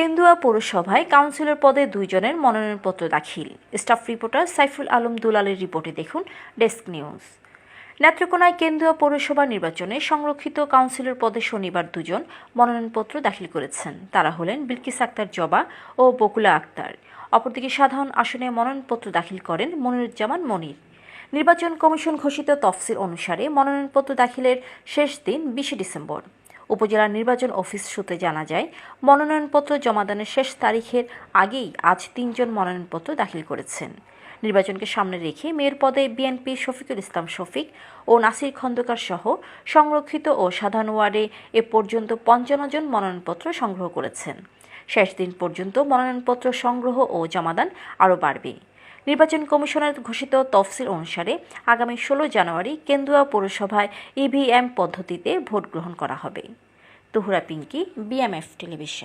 কেন্দুয়া পৌরসভায় কাউন্সিলর পদে দুইজনের মনোনয়নপত্র দাখিল। স্টাফ রিপোর্টার সাইফুল আলম দুলালের রিপোর্টে দেখুন ডেস্ক নিউজ। নেত্রকোনায় কেন্দ্রীয় পৌরসভা নির্বাচনে সংরক্ষিত কাউন্সিলর পদে শনিবার দুজন মনোনয়নপত্র দাখিল করেছেন। তারা হলেন বিলকিস আক্তার জবা ও বকুলা আক্তার। অপরদিকে সাধারণ আসনে মনোনয়নপত্র দাখিল করেন মনিরুজ্জামান মনির। নির্বাচন কমিশন ঘোষিত তফসিল অনুসারে মনোনয়নপত্র দাখিলের শেষ দিন বিশে ডিসেম্বর। উপজেলা নির্বাচন অফিস সূত্রে জানা যায়, মনোনয়নপত্র জমাদানের শেষ তারিখের আগেই আজ তিনজন মনোনয়নপত্র দাখিল করেছেন। নির্বাচনকে সামনে রেখে মেয়র পদে বিএনপির শফিকুল ইসলাম শফিক ও নাসির খন্দকার সহ সংরক্ষিত ও সাধারণ ওয়ার্ডে এ পর্যন্ত পঞ্চান্ন জন মনোনয়নপত্র সংগ্রহ করেছেন। শেষ দিন পর্যন্ত মনোনয়নপত্র সংগ্রহ ও জমাদান আরও বাড়বে। নির্বাচন কমিশনের ঘোষিত তফসিল অনুসারে আগামী ষোলো জানুয়ারি কেন্দুয়া পৌরসভায় ইভিএম পদ্ধতিতে ভোট গ্রহণ করা হবে। Tuhura Pinky, BMF television.